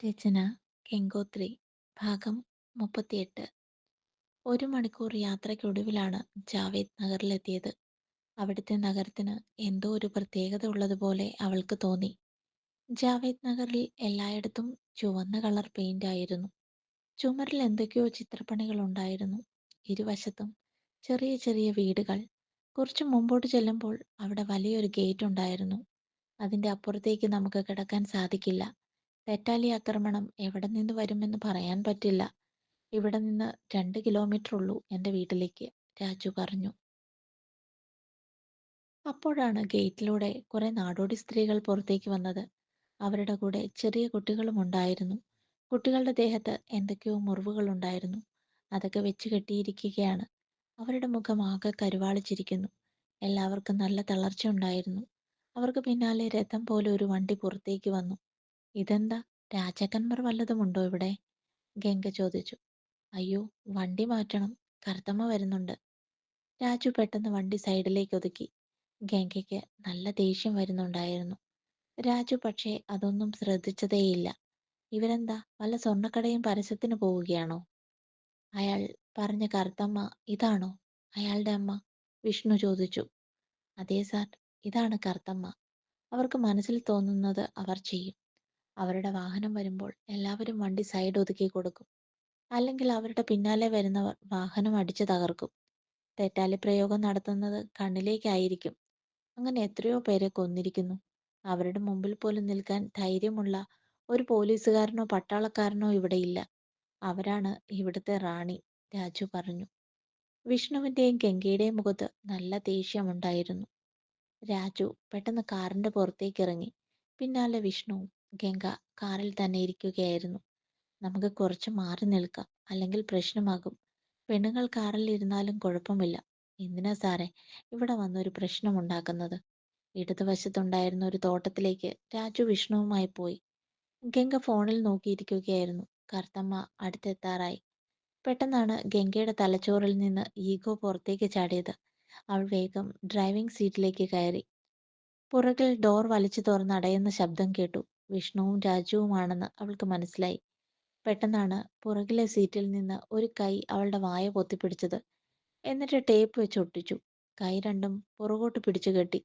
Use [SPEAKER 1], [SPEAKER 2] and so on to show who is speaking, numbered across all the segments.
[SPEAKER 1] രചന ഗംഗോത്രി ഭാഗം മുപ്പത്തിയെട്ട്. ഒരു മണിക്കൂർ യാത്രയ്ക്കൊടുവിലാണ് ജാവേദ് നഗറിലെത്തിയത്. അവിടുത്തെ നഗരത്തിന് എന്തോ ഒരു പ്രത്യേകത ഉള്ളതുപോലെ അവൾക്ക് തോന്നി. ജാവേദ് നഗറിൽ എല്ലായിടത്തും ചുവന്ന കളർ പെയിന്റ് ആയിരുന്നു ചുമരിൽ എന്തൊക്കെയോ ചിത്രപ്പണികൾ ഉണ്ടായിരുന്നു ഇരുവശത്തും ചെറിയ ചെറിയ വീടുകൾ. കുറച്ച് മുമ്പോട്ട് ചെല്ലുമ്പോൾ അവിടെ വലിയൊരു ഗേറ്റ് ഉണ്ടായിരുന്നു. അതിന്റെ അപ്പുറത്തേക്ക് നമുക്ക് കിടക്കാൻ സാധിക്കില്ല. തെറ്റാലി ആക്രമണം എവിടെ നിന്ന് വരുമെന്ന് പറയാൻ പറ്റില്ല. ഇവിടെ നിന്ന് രണ്ട് കിലോമീറ്റർ ഉള്ളൂ എന്റെ വീട്ടിലേക്ക് രാജു പറഞ്ഞു. അപ്പോഴാണ് ഗേറ്റിലൂടെ കുറെ നാടോടി സ്ത്രീകൾ പുറത്തേക്ക് വന്നത്. അവരുടെ കൂടെ ചെറിയ കുട്ടികളും ഉണ്ടായിരുന്നു. കുട്ടികളുടെ ദേഹത്ത് എന്തൊക്കെയോ മുറിവുകൾ ഉണ്ടായിരുന്നു. അതൊക്കെ വെച്ച് കെട്ടിയിരിക്കുകയാണ്. അവരുടെ മുഖം ആകെ കരുവാളിച്ചിരിക്കുന്നു. എല്ലാവർക്കും നല്ല തളർച്ച ഉണ്ടായിരുന്നു. അവർക്ക് പിന്നാലെ രഥം പോലെ ഒരു വണ്ടി പുറത്തേക്ക് വന്നു. ഇതെന്താ? രാജാക്കന്മാർ വല്ലതുമുണ്ടോ ഇവിടെ? ഗംഗ ചോദിച്ചു. അയ്യോ വണ്ടി മാറ്റണം. കർത്തമ്മ വരുന്നുണ്ട്. രാജു പെട്ടെന്ന് വണ്ടി സൈഡിലേക്ക് ഒതുക്കി. ഗംഗയ്ക്ക് നല്ല ദേഷ്യം വരുന്നുണ്ടായിരുന്നു. രാജു പക്ഷേ അതൊന്നും ശ്രദ്ധിച്ചതേയില്ല. ഇവരെന്താ വല്ല സ്വർണക്കടയും പരസ്യത്തിന് പോവുകയാണോ? അയാൾ പറഞ്ഞ കർത്തമ്മ ഇതാണോ? അയാളുടെ അമ്മ വിഷ്ണു ചോദിച്ചു. അതെ സാർ ഇതാണ് കർത്തമ്മ അവർക്ക് മനസ്സിൽ തോന്നുന്നത് അവർ ചെയ്യും. അവരുടെ വാഹനം വരുമ്പോൾ എല്ലാവരും വണ്ടി സൈഡ് ഒതുക്കി കൊടുക്കും. അല്ലെങ്കിൽ അവരുടെ പിന്നാലെ വരുന്നവർ വാഹനം അടിച്ചു തകർക്കും. തെറ്റാലി പ്രയോഗം നടത്തുന്നത് കണ്ണിലേക്കായിരിക്കും. അങ്ങനെ എത്രയോ പേരെ കൊന്നിരിക്കുന്നു. അവരുടെ മുമ്പിൽ പോലും നിൽക്കാൻ ധൈര്യമുള്ള ഒരു പോലീസുകാരനോ പട്ടാളക്കാരനോ ഇവിടെ ഇല്ല. അവരാണ് ഇവിടുത്തെ റാണി രാജു പറഞ്ഞു. വിഷ്ണുവിന്റെയും ഗംഗയുടെയും മുഖത്ത് നല്ല ദേഷ്യമുണ്ടായിരുന്നു രാജു പെട്ടെന്ന് കാറിന്റെ പുറത്തേക്ക് ഇറങ്ങി. പിന്നാലെ വിഷ്ണുവും ഗംഗ കാറിൽ തന്നെ ഇരിക്കുകയായിരുന്നു. നമുക്ക് കുറച്ച് മാറി നിൽക്കാം അല്ലെങ്കിൽ പ്രശ്നമാകും. പെണ്ണുങ്ങൾ കാറിൽ ഇരുന്നാലും കുഴപ്പമില്ല. എന്തിനാ സാറേ? ഇവിടെ വന്നൊരു പ്രശ്നം ഉണ്ടാക്കുന്നത്. ഇടതുവശത്തുണ്ടായിരുന്ന ഒരു തോട്ടത്തിലേക്ക് രാജു വിഷ്ണുവുമായി പോയി. ഗംഗ ഫോണിൽ നോക്കിയിരിക്കുകയായിരുന്നു. കർത്തമ്മ അടുത്തെത്താറായി. പെട്ടെന്നാണ് ഗംഗയുടെ തലച്ചോറിൽ നിന്ന് ഈഗോ പുറത്തേക്ക് ചാടിയത്. അവൾ വേഗം ഡ്രൈവിംഗ് സീറ്റിലേക്ക് കയറി. പുറകിൽ ഡോർ വലിച്ചു തുറന്നടയുന്ന ശബ്ദം കേട്ടു. വിഷ്ണുവും രാജുവുമാണെന്ന് അവൾക്ക് മനസ്സിലായി. പെട്ടെന്നാണ് പുറകിലെ സീറ്റിൽ നിന്ന് ഒരു കൈ അവളുടെ വായ പൊത്തിപ്പിടിച്ചത് എന്നിട്ട് ടേപ്പ് വെച്ച് ഒട്ടിച്ചു. കൈ രണ്ടും പുറകോട്ട് പിടിച്ചു കെട്ടി.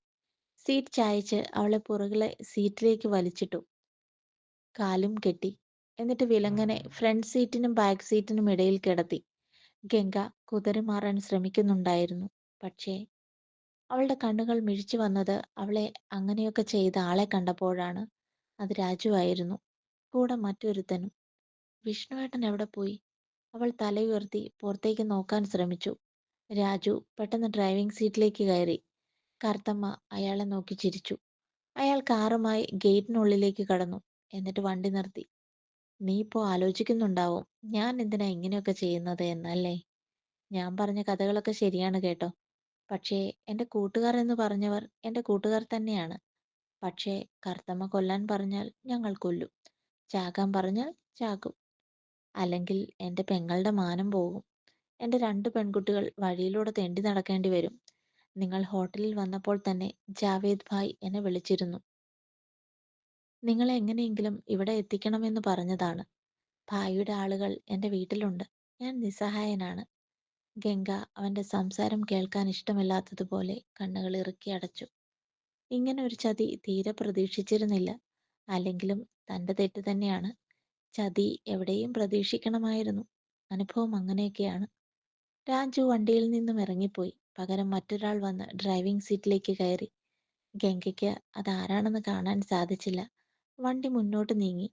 [SPEAKER 1] സീറ്റ് ചായച്ച് അവളെ പുറകിലെ സീറ്റിലേക്ക് വലിച്ചിട്ടു. കാലും കെട്ടി. എന്നിട്ട് വിലങ്ങനെ ഫ്രണ്ട് സീറ്റിനും ബാക്ക് സീറ്റിനും ഇടയിൽ കിടത്തി. ഗംഗ കുതറി മാറാൻ ശ്രമിക്കുന്നുണ്ടായിരുന്നു. പക്ഷേ അവളുടെ കണ്ണുകൾ മിഴിച്ചു വന്നത് അവളെ അങ്ങനെയൊക്കെ ചെയ്ത ആളെ കണ്ടപ്പോഴാണ്. അത് രാജുവായിരുന്നു. കൂടെ മറ്റൊരുത്തനും. വിഷ്ണുവേട്ടൻ എവിടെ പോയി? അവൾ തലയുയർത്തി പുറത്തേക്ക് നോക്കാൻ ശ്രമിച്ചു. രാജു പെട്ടെന്ന് ഡ്രൈവിംഗ് സീറ്റിലേക്ക് കയറി. കറുത്തമ്മ അയാളെ നോക്കി ചിരിച്ചു. അയാൾ കാറുമായി ഗേറ്റിനുള്ളിലേക്ക് കടന്നു. എന്നിട്ട് വണ്ടി നിർത്തി. നീ ഇപ്പോ ആലോചിക്കുന്നുണ്ടാവും. ഞാൻ എന്തിനാ ഇങ്ങനെയൊക്കെ ചെയ്യുന്നത് എന്നല്ലേ? ഞാൻ പറഞ്ഞ കഥകളൊക്കെ ശരിയാണ് കേട്ടോ. പക്ഷേ എന്റെ കൂട്ടുകാർ എന്ന് പറഞ്ഞവർ എന്റെ കൂട്ടുകാർ തന്നെയാണ്. പക്ഷേ കർത്തമ്മ കൊല്ലാൻ പറഞ്ഞാൽ ഞങ്ങൾ കൊല്ലും. ചാകാൻ പറഞ്ഞാൽ ചാകും. അല്ലെങ്കിൽ എന്റെ പെങ്ങളുടെ മാനം പോകും. എന്റെ രണ്ട് പെൺകുട്ടികൾ വഴിയിലൂടെ തെണ്ടി നടക്കേണ്ടി വരും. നിങ്ങൾ ഹോട്ടലിൽ വന്നപ്പോൾ തന്നെ ജാവേദ് ഭായ് എന്നെ വിളിച്ചിരുന്നു. നിങ്ങൾ എങ്ങനെയെങ്കിലും ഇവിടെ എത്തിക്കണമെന്ന് പറഞ്ഞതാണ്. ഭായിയുടെ ആളുകൾ എന്റെ വീട്ടിലുണ്ട്. ഞാൻ നിസ്സഹായനാണ്. ഗംഗ അവന്റെ സംസാരം കേൾക്കാൻ ഇഷ്ടമില്ലാത്തതുപോലെ കണ്ണുകൾ ഇറുക്കി അടച്ചു. ഇങ്ങനെ ഒരു ചതി തീരെ പ്രതീക്ഷിച്ചിരുന്നില്ല. അല്ലെങ്കിലും തന്റെ തെറ്റ് തന്നെയാണ്. ചതി എവിടെയും പ്രതീക്ഷിക്കണമായിരുന്നു. അനുഭവം അങ്ങനെയൊക്കെയാണ്. രാജു വണ്ടിയിൽ നിന്നും ഇറങ്ങിപ്പോയി. പകരം മറ്റൊരാൾ വന്ന് ഡ്രൈവിംഗ് സീറ്റിലേക്ക് കയറി. ഗംഗയ്ക്ക് അതാരാണെന്ന് കാണാൻ സാധിച്ചില്ല. വണ്ടി മുന്നോട്ട് നീങ്ങി.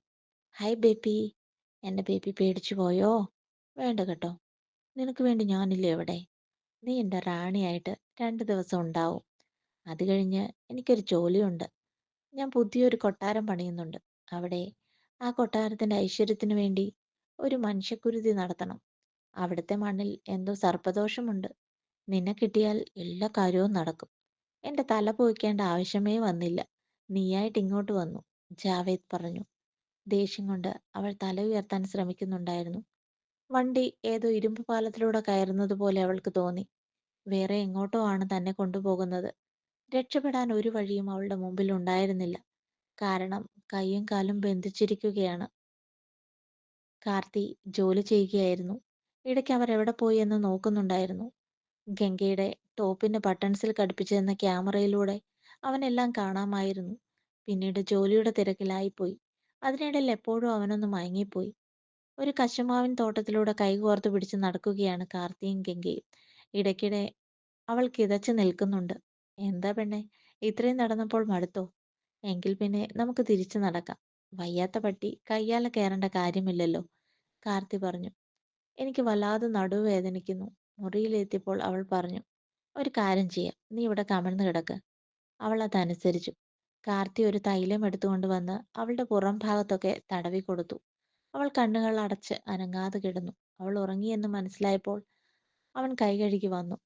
[SPEAKER 1] Hi baby. എന്റെ ബേബി പേടിച്ചു പോയോ? വേണ്ട കേട്ടോ. നിനക്ക് വേണ്ടി ഞാനില്ലേ എവിടെ നീ എന്റെ റാണിയായിട്ട് രണ്ട് ദിവസം ഉണ്ടാവും. അത് കഴിഞ്ഞ് എനിക്കൊരു ജോലിയുണ്ട്. ഞാൻ പുതിയൊരു കൊട്ടാരം പണിയുന്നുണ്ട്. അവിടെ ആ കൊട്ടാരത്തിന്റെ ഐശ്വര്യത്തിന് വേണ്ടി ഒരു മനുഷ്യക്കുരുതി നടത്തണം. അവിടുത്തെ മണ്ണിൽ എന്തോ സർപ്പദോഷമുണ്ട്. നിന്നെ കിട്ടിയാൽ എല്ലാ കാര്യവും നടക്കും. എന്റെ തല പോയിക്കേണ്ട ആവശ്യമേ വന്നില്ല. നീയായിട്ട് ഇങ്ങോട്ട് വന്നു ജാവേദ് പറഞ്ഞു. ദേഷ്യം കൊണ്ട് അവൾ തല ഉയർത്താൻ ശ്രമിക്കുന്നുണ്ടായിരുന്നു. വണ്ടി ഏതോ ഇരുമ്പ് പാലത്തിലൂടെ കയറുന്നത് പോലെ അവൾക്ക് തോന്നി. വേറെ എങ്ങോട്ടോ ആണ് തന്നെ കൊണ്ടുപോകുന്നത്. രക്ഷപ്പെടാൻ ഒരു വഴിയും അവളുടെ മുമ്പിൽ ഉണ്ടായിരുന്നില്ല കാരണം കൈയും കാലും ബന്ധിച്ചിരിക്കുകയാണ് കാർത്തി ജോലി ചെയ്യുകയായിരുന്നു. ഇടയ്ക്ക് അവർ എവിടെ പോയി എന്ന് നോക്കുന്നുണ്ടായിരുന്നു. ഗംഗയുടെ ടോപ്പിന്റെ ബട്ടൺസിൽ ഘടിപ്പിച്ചിരുന്ന ക്യാമറയിലൂടെ അവനെല്ലാം കാണാമായിരുന്നു. പിന്നീട് ജോലിയുടെ തിരക്കിലായിപ്പോയി. അതിനിടയിൽ എപ്പോഴും അവനൊന്ന് മയങ്ങിപ്പോയി. ഒരു കശുമാവിൻ തോട്ടത്തിലൂടെ കൈകോർത്ത് പിടിച്ച് നടക്കുകയാണ് കാർത്തിയും ഗംഗയും. ഇടയ്ക്കിടെ അവൾ കിതച്ച് നിൽക്കുന്നുണ്ട്. എന്താ പെണ്ണെ ഇത്രയും നടന്നപ്പോൾ മടുത്തോ? എങ്കിൽ പിന്നെ നമുക്ക് തിരിച്ചു നടക്കാം. വയ്യാത്ത പട്ടി കയ്യാലെ കയറേണ്ട കാര്യമില്ലല്ലോ. കാർത്തി പറഞ്ഞു. എനിക്ക് വല്ലാതെ നടുവേദനിക്കുന്നു. മുറിയിലെത്തിയപ്പോൾ അവൾ പറഞ്ഞു. ഒരു കാര്യം ചെയ്യാം. നീ ഇവിടെ കമിഴ്ന്ന് കിടക്ക്. അവൾ അതനുസരിച്ചു. കാർത്തി ഒരു തൈലം എടുത്തുകൊണ്ട് വന്ന് അവളുടെ പുറം ഭാഗത്തൊക്കെ തടവി കൊടുത്തു അവൾ കണ്ണുകൾ അടച്ച് അനങ്ങാതെ കിടന്നു. അവൾ ഉറങ്ങിയെന്ന് മനസ്സിലായപ്പോൾ അവൻ കൈകഴുകി വന്നു.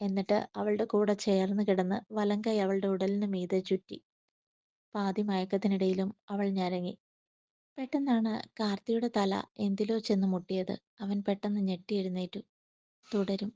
[SPEAKER 1] എന്നിട്ട് അവളുടെ കൂടെ ചേർന്ന് കിടന്ന് കൈ അവളുടെ ഉടലിന് മീതെ ചുറ്റി. പാതി മയക്കത്തിനിടയിലും അവൾ ഞരങ്ങി. പെട്ടെന്നാണ് കാർത്തിയുടെ തല എന്തിലോ ചെന്ന് മുട്ടിയത്. അവൻ പെട്ടെന്ന് ഞെട്ടി എഴുന്നേറ്റു. തുടരും.